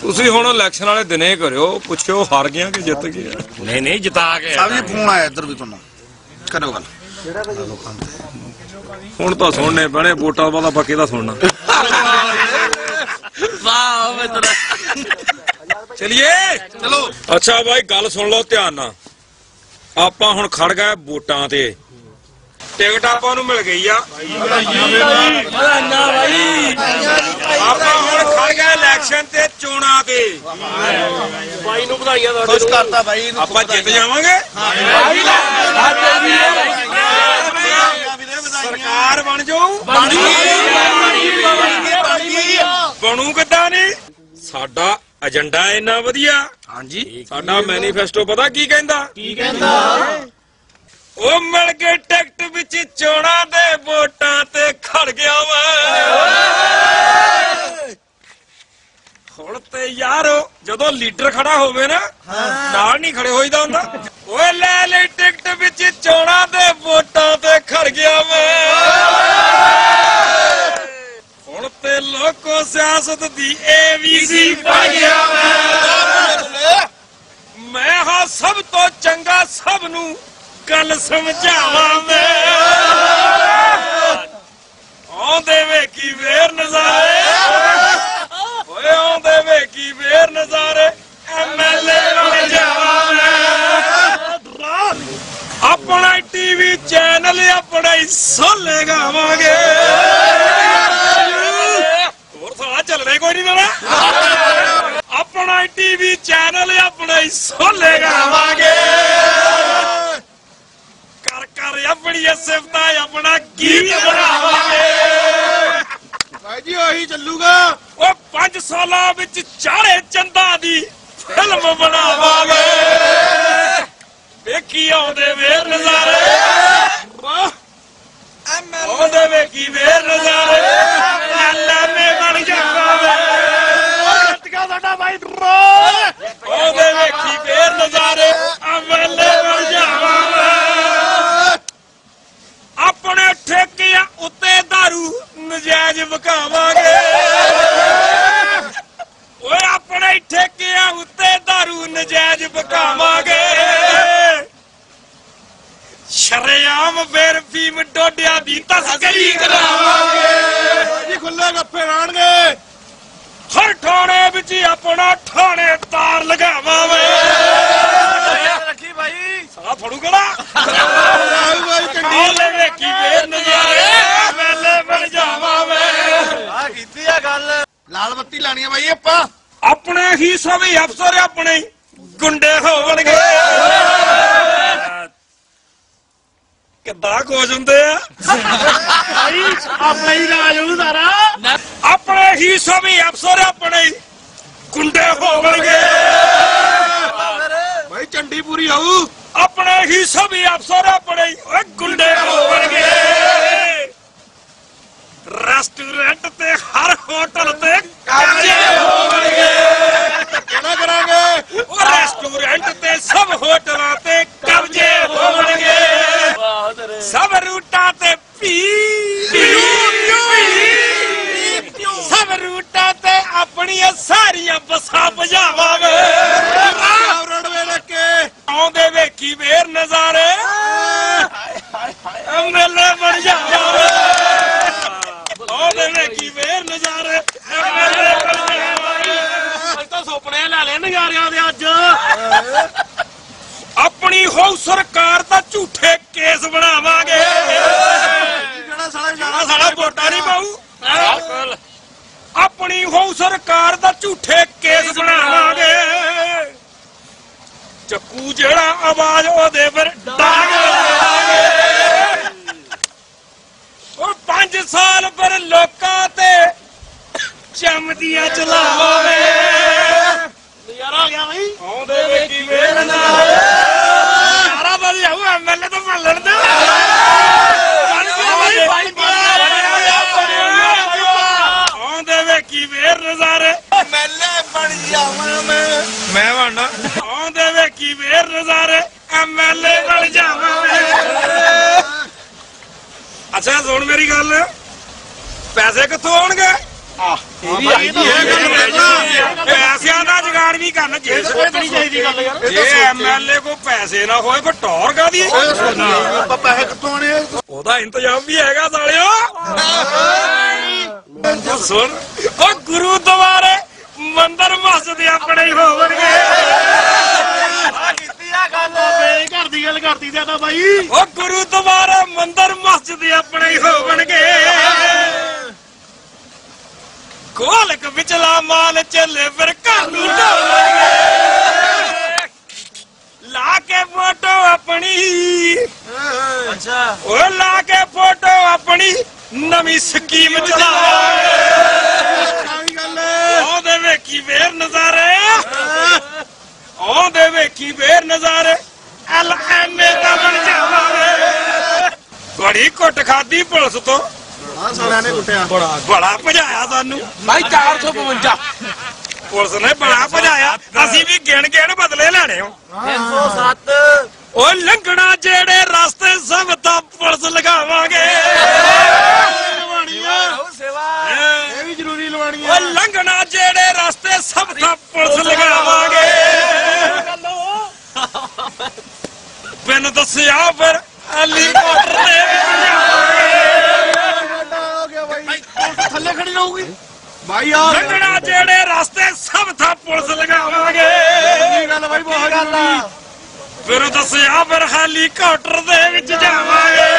ਤੁਸੀਂ ਹੁਣ ਇਲੈਕਸ਼ਨ ਵਾਲੇ ਦਿਨੇ ਕਰਿਓ ਪੁੱਛਿਓ ਹਾਰ ਗਿਆ ਕਿ ਜਿੱਤ ਗਿਆ ਨਹੀਂ ਨਹੀਂ ਜਿਤਾ ਕੇ। ਸਾਹਿਬ ਜੀ ਫੋਨ ਆਇਆ ਇੱਧਰ ਵੀ ਤੁਹਾਨੂੰ। ਕਰੋ ਗੱਲ। ਹੁਣ ਤਾਂ ਸੁਣਨੇ ਪੈਣੇ ਵੋਟਾਂ ਬਾਅਦ ਬਾਕੀ ਦਾ ਸੁਣਨਾ। ਵਾਹ ਮਿੱਤਰ ਚਲਿਏ। ਚਲੋ। ਅੱਛਾ ਬਾਈ ਗੱਲ ਸੁਣ ਲਓ ਧਿਆਨ ਨਾਲ। ਆਪਾਂ ਹੁਣ ਖੜ ਗਏ ਵੋਟਾਂ ਤੇ। ਟਿਕਟ ਆਪਾਂ ਨੂੰ ਮਿਲ ਗਈ ਆ। ਆਪਾਂ ਹੁਣ ਖੜ ਗਏ ਇਲੈਕਸ਼ਨ ਤੇ ਚੋਣਾਂ ਤੇ। ਬਾਈ ਨੂੰ ਵਧਾਈਆਂ ਖੁਸ਼ ਕਰਤਾ ਬਾਈ ਨੂੰ ਆਪਾਂ ਜਿੱਤ ਜਾਵਾਂਗੇ? ਸਰਕਾਰ ਬਣ ਜਾਊ। ਬਣੂ ਕਿੱਦਾਂ ਨਹੀਂ ਸਾਡਾ ਏਜੰਡਾ ਇੰਨਾ ਵਧੀਆ। ਹਾਂਜੀ। ਸਾਡਾ ਮੈਨੀਫੈਸਟੋ ਪਤਾ ਕੀ ਕਹਿੰਦਾ? ਕੀ ਕਹਿੰਦਾ? ਉਹ ਮਿਲ ਕੇ ਟਿਕਟ ਵਿੱਚ ਚੋਣਾਂ ਦੇ ਵੋਟਾਂ ਤੇ ਖੜ ਗਿਆ ਵਾ। ਹੁਣ ਤੇ ਯਾਰੋ ਜਦੋਂ ਲੀਡਰ ਖੜਾ ਹੋਵੇ ਨਾ ਨਾਲ ਨਹੀਂ ਖੜੇ ਹੋਈਦਾ ਹੁੰਦਾ। ਓਏ ਲੈ ਲੈ ਟਿਕਟ ਵਿੱਚ ਚੋਣਾਂ ਦੇ ਵੋਟਾਂ ਤੇ ਖੜ ਗਿਆ ਵਾ ਹੁਣ ਤੇ ਲੋਕੋ ਸਿਆਸਤ ਦੀ ਏਬੀਸੀ ਪੜ ਗਿਆ ਵਾ ਮੈਂ ਹਾਂ ਸਭ ਤੋਂ ਚੰਗਾ ਸਭ ਨੂੰ ਗੱਲ ਸਮਝਾਵਾਂ ਮੈਂ। ਆਉਂਦੇ ਵੇ ਕੀ ਵੇਰ ਨਜ਼ਾਰੇ। ਕੀ ਵੇਰ ਨਜ਼ਾਰੇ ਐਮਐਲਏ ਬਣ ਜਾਵਾਂ ਮੈਂ ਆਪਣਾ ਟੀਵੀ ਚੈਨਲ ਆਪਣਾ ਹੀ ਸੋਲੇ ਗਾਵਾਂਗੇ। ਹੋਰ ਸਾਲਾ ਚੱਲਣੇ ਕੋਈ ਨਹੀਂ ਮੇਰਾ ਆਪਣਾ ਟੀਵੀ ਚੈਨਲ ਆਪਣਾ ਹੀ ਸੋਲੇ ਗਾਵਾਂਗੇ ਕਰ ਕਰ ਆਪਣੀ ਸਿਫਤਾਂ ਆਪਣਾ ਗੀਤ ਬਣਾਵਾਂਗੇ ਬਾਈ ਜੀ ਉਹੀ ਚੱਲੂਗਾ। ਉਹ 5 ਸਾਲਾਂ ਵਿੱਚ ਚਾਰੇ ਚੰਦਾ ਦੀ ਫਿਲਮ ਬਣਾਵਾਂਗੇ। ਵੇਖੀ ਆਉਂਦੇ ਵੇਰ ਨਜ਼ਾਰੇ। ਵਾਹ। ਆਉਂਦੇ ਵੇਖੀ ਵੇਰ ਨਜ਼ਾਰੇ। ਅੱਲਾ ਮੇ ਬਣ ਜਾਵਾਂਗੇ। ਟਿਕਾ ਸਾਡਾ ਬਾਈ ਆਉਂਦੇ ਵੇਖੀ ਵੇਰ ਨਜ਼ਾਰੇ। ਅਮਲੇ ਆਪਣਾ ਹੀ ਰਾਜ ਉਹ ਸਾਰਾ ਆਪਣੇ ਹੀ ਸਭੀ ਅਫਸਰ ਆਪਣੇ ਗੁੰਡੇ ਹੋਣਗੇ ਬਾਈ ਚੰਡੀ ਪੂਰੀ ਆਊ। ਆਪਣੇ ਹੀ ਸਭੀ ਅਫਸਰ ਆਪਣੇ ਓਏ ਗੁੰਡੇ ਹੋਣਗੇ ਰੈਸਟੋਰੈਂਟ ਤੇ ਹਰ ਹੋਟਲ ਤੇ ਕਬਜ਼ੇ ਹੋਣਗੇ ਕਿਹੜਾ ਕਰਾਂਗੇ? ਉਹ ਰੈਸਟੋਰੈਂਟ ਤੇ ਅੱਜ। ਆਪਣੀ ਹੋ ਸਰਕਾਰ ਦਾ ਝੂਠੇ ਕੇਸ ਬਣਾਵਾਂਗੇ। ਜਿਹੜਾ ਸਾਲਾ ਸਾਲਾ ਸਾਲਾ ਵੋਟਾਂ ਨਹੀਂ ਪਾਊ। ਆਪਣੀ ਹੋ ਸਰਕਾਰ ਦਾ ਝੂਠੇ ਕੇਸ ਬਣਾਵਾਂਗੇ। ਚੱਕੂ ਜਿਹੜਾ ਆਵਾਜ਼ ਉਹਦੇ ਪਰ ਡਾਂਗ। ਉਹ 5 ਸਾਲ ਪਰ ਲੋਕਾਂ ਤੇ ਚਮਦੀਆਂ ਚਲਾਵਾਂਗੇ ਨਜ਼ਾਰਾ ਆ ਗਿਆ ਬਾਈ ਆਉਂਦੇ ਵੇਖੀ ਵੇਰ ਨਾਲ ਸਾਰਾ ਵਧੀਆ ਹੋਊ ਐਮਐਲਏ ਤੋਂ ਮੱਲਣ ਦੇ ਬਣ ਗਿਆ ਬਾਈ ਬਾਈ ਆਉਂਦੇ ਵੇਖੀ ਵੇਰ ਨਜ਼ਾਰੇ ਮੈਲੇ ਬਣ ਜਾਵਾਂ ਮੈਂ ਮੈਂ ਬਣਨਾ ਆਉਂਦੇ ਵੇਖੀ ਵੇਰ ਨਜ਼ਾਰੇ ਐਮਐਲਏ ਬਣ ਜਾਵਾਂ ਮੈਂ ਅੱਛਾ ਸੁਣ ਮੇਰੀ ਗੱਲ। ਪੈਸੇ ਕਿੱਥੋਂ ਆਉਣਗੇ? ਇਹ ਵੀ ਆਈ ਪੈਸਿਆਂ ਦਾ ਜਗਾੜ ਵੀ ਕਰਨ ਜੇ। ਸੋਚਣੀ ਚਾਹੀਦੀ ਗੱਲ ਯਾਰ। ਜੇ ਐਮਐਲਏ ਕੋ ਪੈਸੇ ਨਾ ਹੋਏ ਕੋ ਟੌਰ ਕਾਦੀ ਆਪਾਂ ਪੈਸੇ ਕਿੱਥੋਂ ਆਣੇ? ਉਹਦਾ ਇੰਤਜ਼ਾਮ ਵੀ ਹੈਗਾ ਸਾਲਿਓ। ਸੁਣ। ਉਹ ਗੁਰੂ ਦੁਆਰੇ ਮੰਦਰ ਮਸਜਿਦ ਆਪਣੇ ਹੀ ਹੋਵਣਗੇ ਕੀਤੀ ਆ ਗੱਲ। ਮੇਰੇ ਘਰ ਦੀ ਗੱਲ ਕਰਦੀ ਤੇ ਤਾਂ ਬਾਈ। ਉਹ ਗੁਰੂ ਦੁਆਰੇ ਮੰਦਰ ਮਸਜਿਦ ਆਪਣੇ ਹੀ ਹੋਵਣਗੇ ਗੋਲਕ ਵਿਚਲਾ ਮਾਲ ਚੱਲੇ ਫਿਰ ਘਰ ਨੂੰ ਢੋਲਣਗੇ ਲਾ ਕੇ ਫੋਟੋ ਆਪਣੀ। ਅੱਛਾ। ਓਏ ਲਾ ਕੇ ਫੋਟੋ ਆਪਣੀ ਨਵੀਂ ਸਕੀਮ ਚਲਾਵਾਂਗੇ। ਵੇਖੀ ਵੇਰ ਨਜ਼ਾਰੇ। ਉਹਦੇ ਵੇਖੀ ਵੇਰ ਨਜ਼ਾਰੇ। ਐਲ ਐਨੇ ਦਾ ਬਣ ਜਾਵਾਂਗੇ ਬੜੀ ਕੁੱਟ ਖਾਦੀ ਪੁਲਿਸ ਤੋਂ। ਆ ਸਾਲਿਆਂ ਨੇ ਕੁੱਟਿਆ। ਬੜਾ। ਭਜਾਇਆ ਸਾਨੂੰ। ਭਾਈ 452 ਪੁਲਿਸ ਨੇ ਬੜਾ ਭਜਾਇਆ। ਅਸੀਂ ਵੀ ਗਿਣ ਗਿਣ ਬਦਲੇ ਲੈਣੇ ਹੋ। 307 ਓ ਲੰਘਣਾ ਜਿਹੜੇ ਰਸਤੇ ਸਭ ਤਾਂ ਪੁਲਿਸ ਲਗਾਵਾਂਗੇ। ਲਵਾਣੀ ਆ ਹੈਂ। ਇਹ ਵੀ ਜ਼ਰੂਰੀ ਲਵਾਣੀ ਓ ਲੰਘਣਾ ਸਭ ਤਾਂ ਪੁਲਿਸ ਲਗਾਵਾਂਗੇ। ਬਿਨ ਦੱਸਿਆ ਫਿਰ ਦੇ ਹੋ ਗਿਆ ਬਾਈ ਥੱਲੇ ਖੜੀ ਰਹੂਗੀ। ਬਾਈ ਆ ਲੰਘਣਾ ਜਿਹੜੇ ਰਸਤੇ ਸਭ ਤਾਂ ਪੁਲਿਸ ਲਗਾਵਾਂਗੇ। ਇਹ ਗੱਲ ਬਾਈ ਬਹੁਤ ਜ਼ਰੂਰੀ। ਫਿਰ ਦੱਸਿਆ ਫਿਰ ਹੈਲੀਕਾਪਟਰ ਦੇ ਵਿੱਚ ਜਾਵਾਂਗੇ।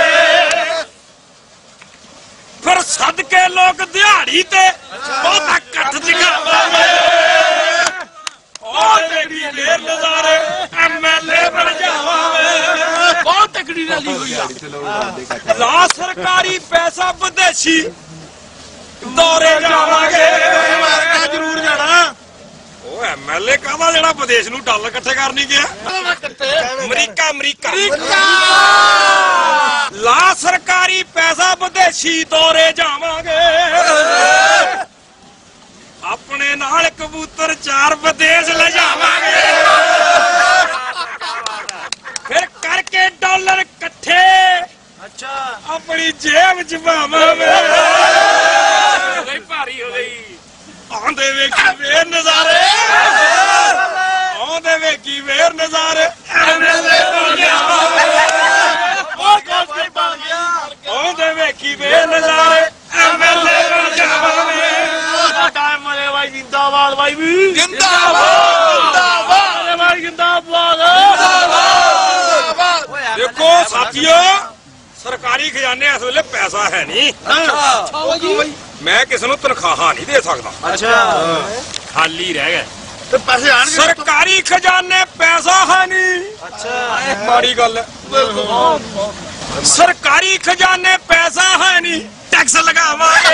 ਫਿਰ ਸਦਕੇ ਲੋਕ ਦਿਹਾੜੀ ਤੇ ਬਹੁਤਾ ਇਕੱਠ ਦਿਖਾਵਾਂਗੇ। ਤੇਰੀ ਢੇਰ ਨਜ਼ਾਰੇ ਐਮਐਲਏ ਬਣ ਜਾਵਾਂਗੇ। ਬਹੁਤ ਤਕੜੀ ਰੈਲੀ ਹੋਈ ਆ। ਲਾ ਸਰਕਾਰੀ ਪੈਸਾ ਵਿਦੇਸ਼ੀ ਦੌਰੇ ਜਾਵਾਂਗੇ। ਅਮਰੀਕਾ ਜ਼ਰੂਰ ਜਾਣਾ। ਉਹ ਐਮਐਲਏ ਕਾਹਦਾ ਜਿਹੜਾ ਵਿਦੇਸ਼ ਨੂੰ ਡਾਲਰ ਇਕੱਠੇ ਕਰਨ ਨਹੀਂ ਗਿਆ? America America. ਲਾ ਸਰਕਾਰੀ ਪੈਸਾ ਵਿਦੇਸ਼ੀ ਦੌਰੇ ਜਾਵਾਂਗੇ। ਆਪਣੇ ਨਾਲ ਕਬੂਤਰ ਚਾਰ ਵਿਦੇਸ਼ ਲੈ ਜਾਵਾਂਗੇ ਫਿਰ ਕਰਕੇ ਡਾਲਰ ਇਕੱਠੇ ਅੱਛਾ ਆਪਣੀ ਜੇਬ ਚ ਪਾਵਾਂਗੇ ਗਈ ਭਾਰੀ ਹੋ ਗਈ ਆਉਂਦੇ ਵੇਖੀ ਵੇਰ ਨਜ਼ਾਰੇ ਆਉਂਦੇ ਵੇਖੀ ਵੇਰ ਨਜ਼ਾਰੇ ਐਮਐਲਏ ਬਣ ਜਾਵਾਂਗੇ ਉਹ ਕੋਲ ਕੋਈ ਬਣ ਗਿਆ ਆਉਂਦੇ ਵੇਖੀ ਵੇਰ ਨਜ਼ਾਰੇ ਐਮਐਲਏ ਬਣ ਜਾਵਾਂਗੇ ਟਾਈਮ ਮਰੇ ਬਾਈ ਜਿੰਦਾਬਾਦ ਬਾਈ ਵੀ ਜਿੰਦਾਬਾਦ ਜਿੰਦਾਬਾਦ ਅਰੇ ਬਾਈ ਜਿੰਦਾਬਾਦ ਦੇਖੋ ਸਾਥੀਓ ਸਰਕਾਰੀ ਖਜ਼ਾਨੇ ਇਸ ਵੇਲੇ ਪੈਸਾ ਹੈ ਨਹੀਂ। ਮੈਂ ਕਿਸੇ ਨੂੰ ਤਨਖਾਹਾਂ ਨਹੀਂ ਦੇ ਸਕਦਾ। ਅੱਛਾ। ਖਾਲੀ ਰਹਿ ਗਏ। ਤੇ ਪੈਸੇ ਆਣਗੇ ਸਰਕਾਰੀ ਖਜ਼ਾਨੇ ਪੈਸਾ ਹੈ ਨਹੀਂ। ਅੱਛਾ। ਮਾੜੀ ਗੱਲ ਹੈ। ਸਰਕਾਰੀ ਖਜ਼ਾਨੇ ਪੈਸਾ ਹੈ ਨਹੀਂ। ਟੈਕਸ ਲਗਾਵਾਂਗੇ।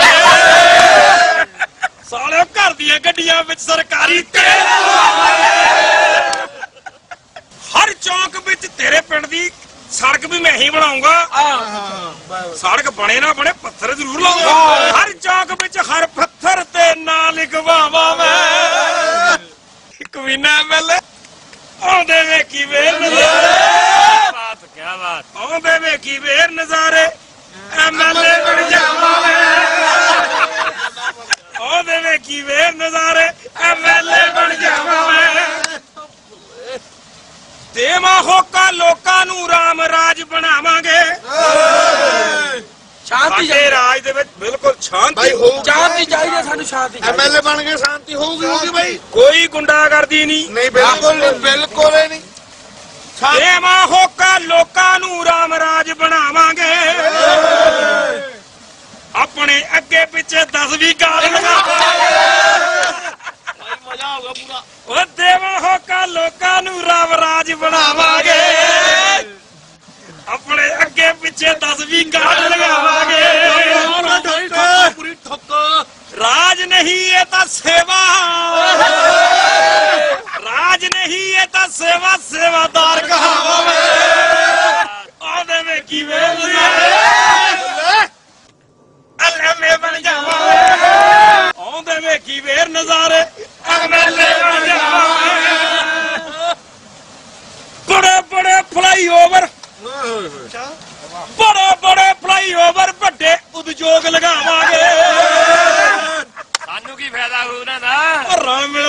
ਸਾਲਿਓ ਘਰ ਦੀਆਂ ਗੱਡੀਆਂ ਵਿੱਚ ਸਰਕਾਰੀ ਤੇਲ ਹਰ ਚੌਂਕ ਵਿੱਚ ਤੇਰੇ ਪਿੰਡ ਦੀ ਸੜਕ ਵੀ ਮੈਂ ਹੀ ਬਣਾਉਂਗਾ। ਸੜਕ ਬਣੇ ਨਾ ਬਣੇ ਪੱਥਰ ਜ਼ਰੂਰ ਲਾਉਂਗਾ। ਹਰ ਚੌਂਕ ਵਿੱਚ ਹਰ ਪੱਥਰ ਤੇ ਨਾਂ ਲਿਖਵਾਵਾਂ ਮੈਂ। ਕਵੀਨਾ ਐਮਐਲਏ ਆਉਂਦੇ ਵੇਖੀ ਵੇਰ ਨਜ਼ਾਰੇ। ਬਾਤ ਕੀ ਬਾਤ। ਆਉਂਦੇ ਵੇਖੀ ਵੇਰ ਨਜ਼ਾਰੇ। ਐਮਐਲਏ ਬਣ ਜਾਵਾਂਗੇ ਆਉਂਦੇ ਵੇਖੀ ਵੇਰ ਨਜ਼ਾਰੇ। ਐਮਐਲਏ ਬਣ ਜਾਵਾਂਗੇ ਦੇਵਾ ਹੋਕਾ ਲੋਕਾਂ ਨੂੰ ਰਾਮ ਰਾਜ ਬਣਾਵਾਂਗੇ। ਸ਼ਾਂਤੀ ਸਾਡੇ ਰਾਜ ਦੇ ਵਿੱਚ ਬਿਲਕੁਲ ਸ਼ਾਂਤੀ ਸ਼ਾਂਤੀ ਚਾਹੀਦੀ ਸਾਨੂੰ ਸ਼ਾਂਤੀ ਐਮਐਲਏ ਬਣ ਕੇ ਸ਼ਾਂਤੀ ਹੋਊਗੀ ਹੋਊਗੀ ਬਾਈ। ਕੋਈ ਗੁੰਡਾਗਰਦੀ ਨਹੀਂ। ਨਹੀਂ ਬਿਲਕੁਲ ਬਿਲਕੁਲ ਹੀ ਨਹੀਂ। ਦੇਵਾ ਹੋਕਾ ਲੋਕਾਂ ਨੂੰ ਰਾਮ ਰਾਜ ਬਣਾਵਾਂਗੇ। ਆਪਣੇ ਅੱਗੇ ਪਿੱਛੇ 10 ਵੀ ਗਾਲ ਲਗਾਵਾਂਗੇ ਬਾਈ ਮਜ਼ਾ ਆਊਗਾ ਪੂਰਾ ਉਹ ਦੇਵਾ ਹੋਕਾ ਲੋਕਾਂ ਨੂੰ ਰਾਮ ਰਾਜ ਬਣਾਵਾਂਗੇ ਆਪਣੇ ਅੱਗੇ ਪਿੱਛੇ 10 ਵੀ ਗਾਲ ਲਗਾਵਾਂਗੇ ਪੂਰੀ ਠੁੱਕ ਰਾਜ ਨਹੀਂ ਇਹ ਤਾਂ ਸੇਵਾ ਰਾਜ ਨਹੀਂ ਇਹ ਤਾਂ ਸੇਵਾ ਸੇਵਾਦਾਰ ਕਹਾਵਾਂਗੇ ਆਦੇ ਵਿੱਚ ਕੀ ਵੇਲ ਐਲਐਮਏ ਬਣ ਜਾਵਾਂਗੇ ਆਉਂਦੇ ਵਿੱਚ ਕੀ ਵੇਰ ਨਜ਼ਾਰੇ ਐਮਐਲਏ ਬਣ ਜਾਵਾਂਗੇ ਬੜੇ ਬੜੇ ਫਲਾਈਓਵਰ ਬੜੇ ਬੜੇ ਫਲਾਈਓਵਰ ਵੱਡੇ ਉਦਯੋਗ ਲਗਾਵਾਂਗੇ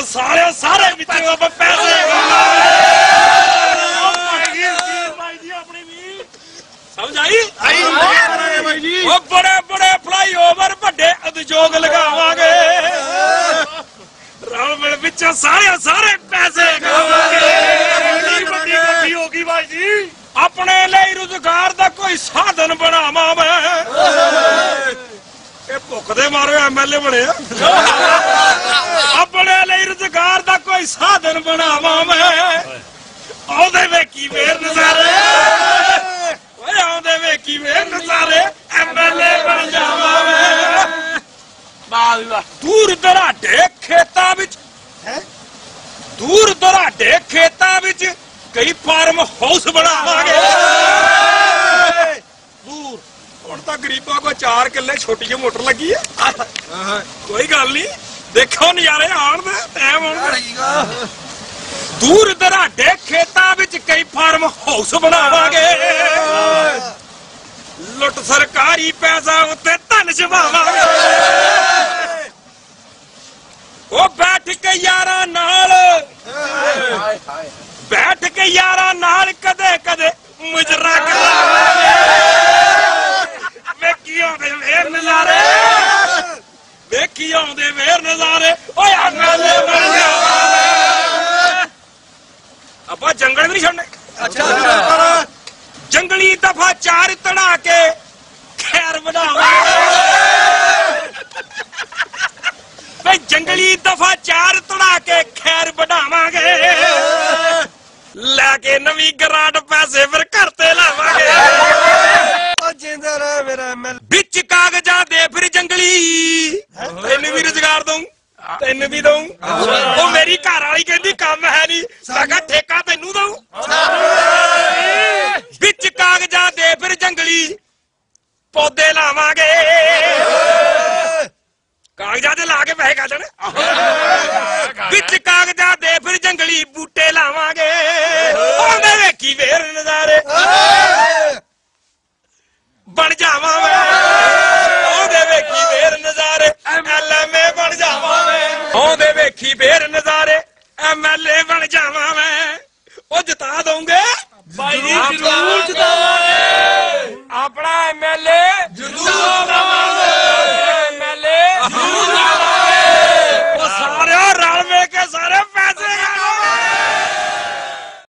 ਸਾਰੇ ਸਾਰੇ ਵਿੱਚੋਂ ਆਪਾਂ ਪੈਸੇ ਸਮਝ ਆਈ? ਬਾਈ ਜੀ। ਉਹ ਬੜੇ ਬੜੇ ਫਲਾਈਓਵਰ ਵੱਡੇ ਉਦਯੋਗ ਲਗਾਵਾਂਗੇ। ਰਲ ਮਿਲ ਵਿੱਚੋਂ ਸਾਰੇ ਸਾਰੇ ਪੈਸੇ ਖਾਵਾਂਗੇ ਵੱਡੀ ਵੱਡੀ ਹੋ ਗਈ ਭਾਈ ਜੀ। ਆਪਣੇ ਲਈ ਰੁਜ਼ਗਾਰ ਦਾ ਕੋਈ ਸਾਧਨ ਬਣਾਵਾਂ ਮੈਂ। ਇਹ ਭੁੱਖ ਦੇ ਮਾਰੇ ਐਮਐਲਏ ਬਣਿਆ ਆਪਣੇ ਲਈ ਰੁਜ਼ਗਾਰ ਦਾ ਕੋਈ ਸਾਧਨ ਬਣਾਵਾਂ ਮੈਂ। ਆਉਂਦੇ ਵੇਖੀ ਵੇਰ ਨਜ਼ਾਰੇ। ਓਏ ਆਉਂਦੇ ਵੇਖੀ ਵੇਰ ਨਜ਼ਾਰੇ ਐਮਐਲਏ ਬਣ ਜਾਵਾਂ ਮੈਂ। ਵਾਹ। ਦੂਰ ਦਰਾਡੇ ਖੇਤਾਂ ਵਿੱਚ ਦੂਰ ਦਰਾਡੇ ਖੇਤਾਂ ਵਿੱਚ ਕਈ ਫਾਰਮ ਹਾਊਸ ਬਣਾਵਾਂਗੇ। ਦੂਰ। ਹੁਣ ਤਾਂ ਗਰੀਬਾਂ ਕੋ 4 ਕਿੱਲੇ ਛੋਟੀ ਜਿਹੀ ਮੋਟਰ ਲੱਗੀ ਹੈ। ਕੋਈ ਗੱਲ ਨਹੀਂ। ਦੇਖੋ ਨਜ਼ਾਰੇ ਆਉਣ ਦੇ ਟਾਈਮ ਆਉਣ ਦੇ। ਦੂਰ ਦਰਾਡੇ ਖੇਤਾਂ ਵਿੱਚ ਕਈ ਫਾਰਮ ਹਾਊਸ ਬਣਾਵਾਂਗੇ। ਲੁੱਟ ਸਰਕਾਰੀ ਪੈਸਾ ਉੱਤੇ ਧਨ ਜਮਾਵਾਂਗੇ। ਉਹ ਬੈਠ ਕੇ ਯਾਰਾਂ ਨਾਲ। ਬੈਠ ਕੇ ਯਾਰਾਂ ਨਾਲ ਕਦੇ ਕਦੇ ਮੁਜਰਾ ਕਰਾਵਾਂਗੇ ਵੇਖੀ ਆਉਂਦੇ ਵੇਰ ਨਜ਼ਾਰੇ ਵੇਖੀ ਆਉਂਦੇ ਵੇਰ ਨਜ਼ਾਰੇ। ਓਏ ਮੇਲੇ ਬਣ ਜਾਵਾਂਗੇ ਆਪਾਂ ਜੰਗਲ ਵੀ ਨਹੀਂ ਛੱਡਣੇ। ਅੱਛਾ ਜੰਗਲੀ ਦਫਾ ਚਾਰ ਤੜਾ ਕੇ ਖੈਰ ਬਣਾਵਾਂਗੇ ਵੇ ਜੰਗਲੀ ਦਫਾ ਚਾਰ ਤੜਾ ਕੇ ਖੈਰ ਵਧਾਵਾਂਗੇ। ਲੈ ਕੇ ਨਵੀਂ ਗਰਾਂਡ ਪੈਸੇ ਫਿਰ ਘਰ ਤੇ ਲਾਵਾਂਗੇ। ਉਹ ਜਿੰਦਾ ਰਹਿ ਮੇਰਾ ਐਮਐਲ ਵਿੱਚ ਕਾਗਜ਼ਾਂ ਜੰਗਲੀ ਤੈਨੂੰ ਵੀ ਰੁਜ਼ਗਾਰ ਦਊਂ ਤੈਨੂੰ ਵੀ ਦਊਂ। ਉਹ ਮੇਰੀ ਘਰ ਵਾਲੀ ਕਹਿੰਦੀ ਕੰਮ ਹੈ ਨਹੀਂ। ਮੈਂ ਕਿਹਾ ਠੇਕਾ ਤੈਨੂੰ ਦਊਂ? ਵਿੱਚ ਕਾਗਜ਼ਾਂ ਦੇ ਫਿਰ ਜੰਗਲੀ ਜਾਵਾਂ ਮੈਂ ਉਹਦੇ ਵੇਖੀ ਵੇਰ ਨਜ਼ਾਰੇ ਐਮਐਲਏ ਬਣ ਜਾਵਾਂ ਮੈਂ। ਉਹ ਜਿਤਾ ਦਊਂਗੇ। ਭਾਈ ਜੀ ਜ਼ਰੂਰ।